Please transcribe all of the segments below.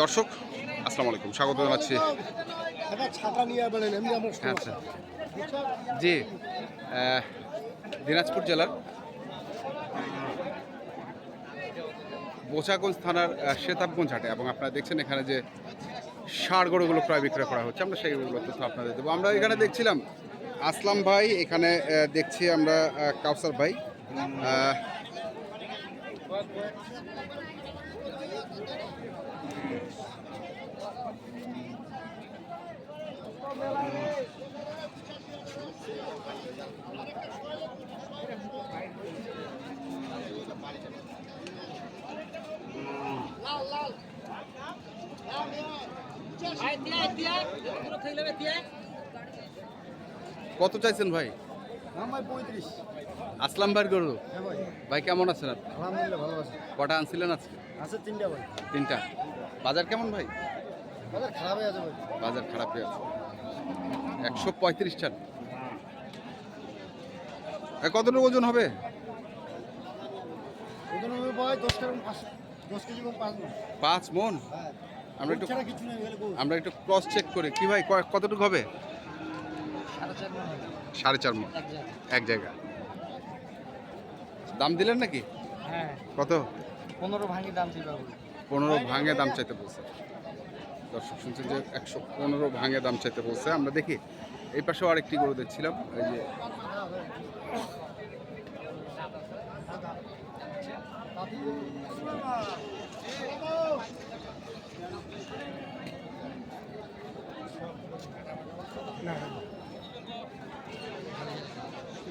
দর্শক, আসসালামু আলাইকুম। স্বাগত জানাচ্ছি। এমনি আমরা আচ্ছা। জি দিনাজপুর জেলার বোচাগঞ্জ থানার শেতাবগঞ্জ হাটে এবং আপনারা দেখছেন এখানে যে ষাড় গরুগুলো প্রায় বিক্রয় করা হচ্ছে। আমরা সেইগুলো তথ্য আপনাদের দেবো। আমরা এখানে দেখছিলাম আসলাম ভাই, এখানে দেখছি আমরা কাউসার ভাই। কত চাইছেন ভাই? আসলাম ভাইয়ের গরু। হ্যাঁ ভাই। কেমন আছেন আপনি? কটা আনছিলেন আজকে? আছে তিনটা ভাই। তিনটা। বাজার কেমন ভাই? বাজার খারাপ আছে ভাই। বাজার খারাপ হয়ে আছে। একশো পঁয়ত্রিশ এ, কতটুকু ওজন হবে? ওখানে হবে ভাই দশ টাকা পাঁচ দশ কেজি পাঁচ মন। হ্যাঁ। আমরা একটু। আমরা একটু ক্রস চেক করি। কি ভাই কতটুকু হবে? সাড়ে চার মন। এক জায়গা দাম দিলেন নাকি? হ্যাঁ। কত? পনেরো ভাঙি দাম পনেরো ভাঙে দাম চাইতে বলছে। দর্শক শুনছেন যে একশো পনেরো ভাঙে দাম চাইতে বলছে। আমরা দেখি এই পাশেও আরেকটি গরু দেখছিলাম এই যে না না। খারাপ হয়নি, না? কি হবে? ওদিকে পানি দেওয়া আছে।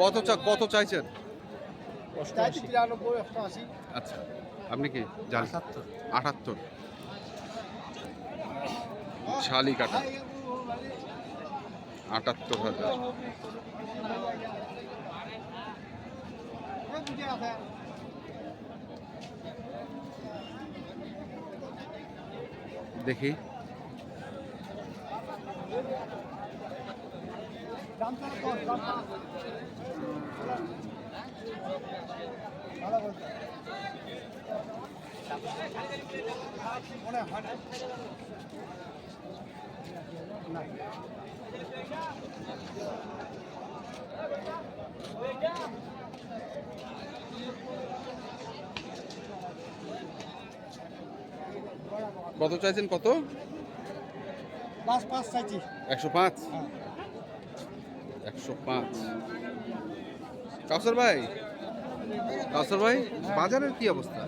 কত চা কত চাইছেন। আচ্ছা আপনি কি জান। আটাত্তর। শালি কাটা। আটাত্তর হাজার। দেখি দামটা কম, দামটা। ভালো বলছে। মনে হয় না। না। কত চাইছেন কত? পাঁচ পাঁচ চাইছি। একশো পাঁচ? হ্যাঁ। একশো পাঁচ। কাউসার ভাই? কাউসার ভাই বাজারের কি অবস্থা?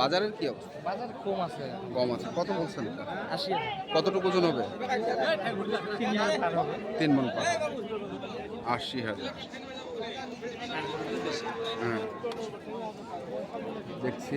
বাজারের কি অবস্থা? বাজার কম আছে। কম আছে। কত বলছেন আশি। কতটুকু ওজন হবে। তিন মন পার। আশি হাজার। হ্যাঁ। দেখছি।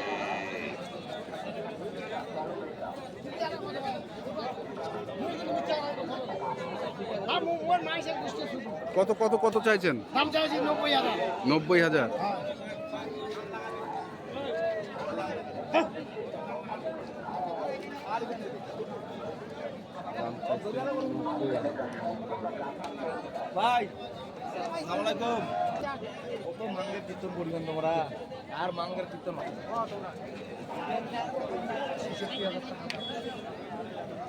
কত কত কত চাইছেন? নব্বই হাজার। ভাই আসসালামাইকুম কত মাঙ্গের কীর্তন করিবেন তোমরা? আর মাঙ্গের কীর্তন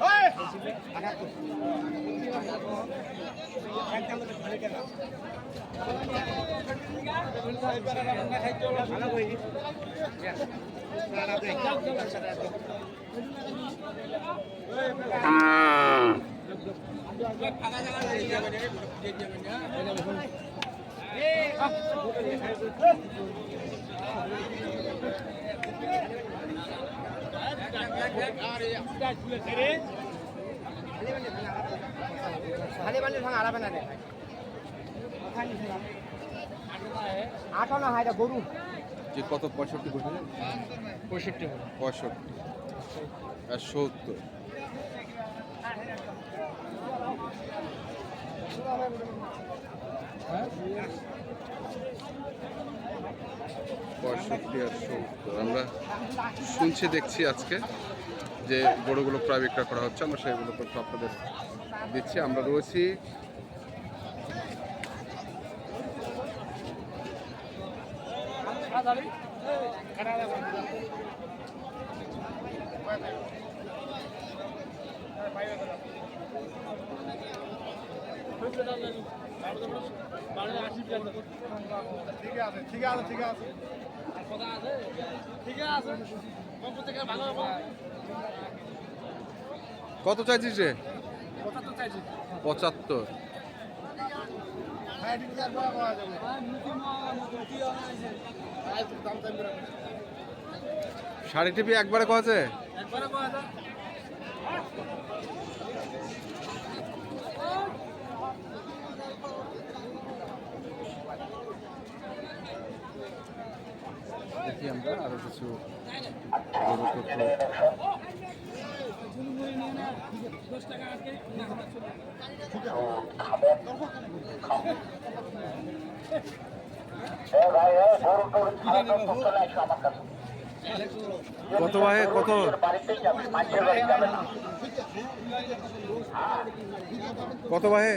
Hei, খালি বালি ভাঙা আলাবে না রে আঠানো হাইটা গরু। যে কত পঁয়ষট্টি কোটি পঁয়ষট্টি পঁয়ষট্টি। আর সত্তর। আমরা শুনছি, দেখছি আজকে যে গরুগুলো প্রায় বিক্রয় করা হচ্ছে, আমরা সেগুলো তথ্য আপনাদের দিচ্ছি। আমরা রয়েছি ঠিক আছে ঠিক আছে কত চাইছিস রে? পঁচাত্তর। শাড়ি টিপি একবারে কছে দেখি আমরা আরও কিছু কত ভাই? কত? কত ভাই?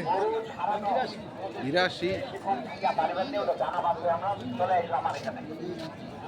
বিরাশি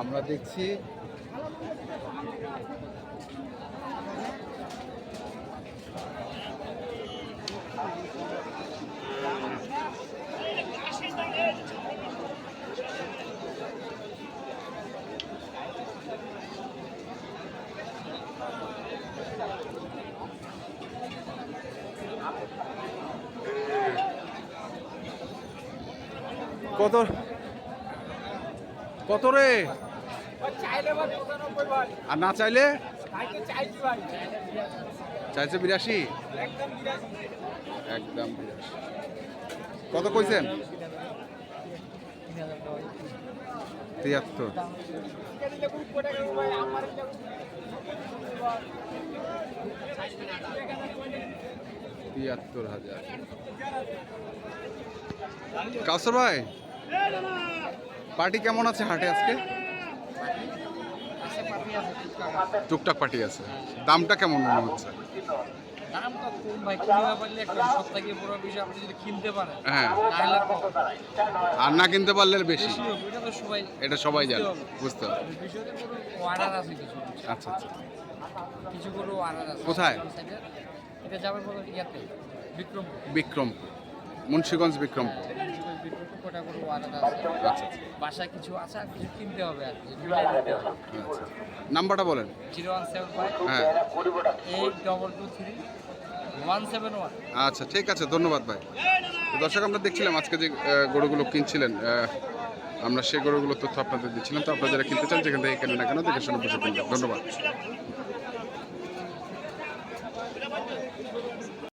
আমরা দেখছি। কত? কত রে? আর না চাইলে? চাইছে বিরাশি? একদম কত কইছেন? তিয়াত্তর। তিয়াত্তর হাজার। কাউসর ভাই? পার্টি কেমন আছে হাটে আজকে? টুকটাক পার্টি আছে। দামটা কেমন মনে হচ্ছে? দামটা কম ভাই কিনতে পারলে একটা সপ্তাহে পুরো বিষয় আপনি যদি কিনতে পারেন হ্যাঁ। আর না কিনতে পারলে বেশি। এটা তো সবাই এটা সবাই জানে বুঝতে হবে অর্ডার আছে কিছু আচ্ছা আচ্ছা। কিছু আছে কোথায়? এটা যাবে বলো ইয়াতে বিক্রম বিক্রম মুন্সিগঞ্জ বিক্রম বিক্রম কোটা গরু আনার আছে। আচ্ছা বাসায় কিছু আছে আর কিছু কিনতে হবে আর কি আচ্ছা। নাম্বারটা বলেন। জিরো ওয়ান সেভেন ফাইভ হ্যাঁ। Eight double two three one seven one. আচ্ছা ঠিক আছে ধন্যবাদ ভাই। দর্শক আমরা দেখছিলাম আজকে যে গরুগুলো কিনছিলেন আমরা সেই গরুগুলোর তথ্য আপনাদের দিচ্ছিলাম। তো আপনারা যারা কিনতে চান যেখান থেকে কেনেন না কেন দেখে শুনে কিনবেন ধন্যবাদ।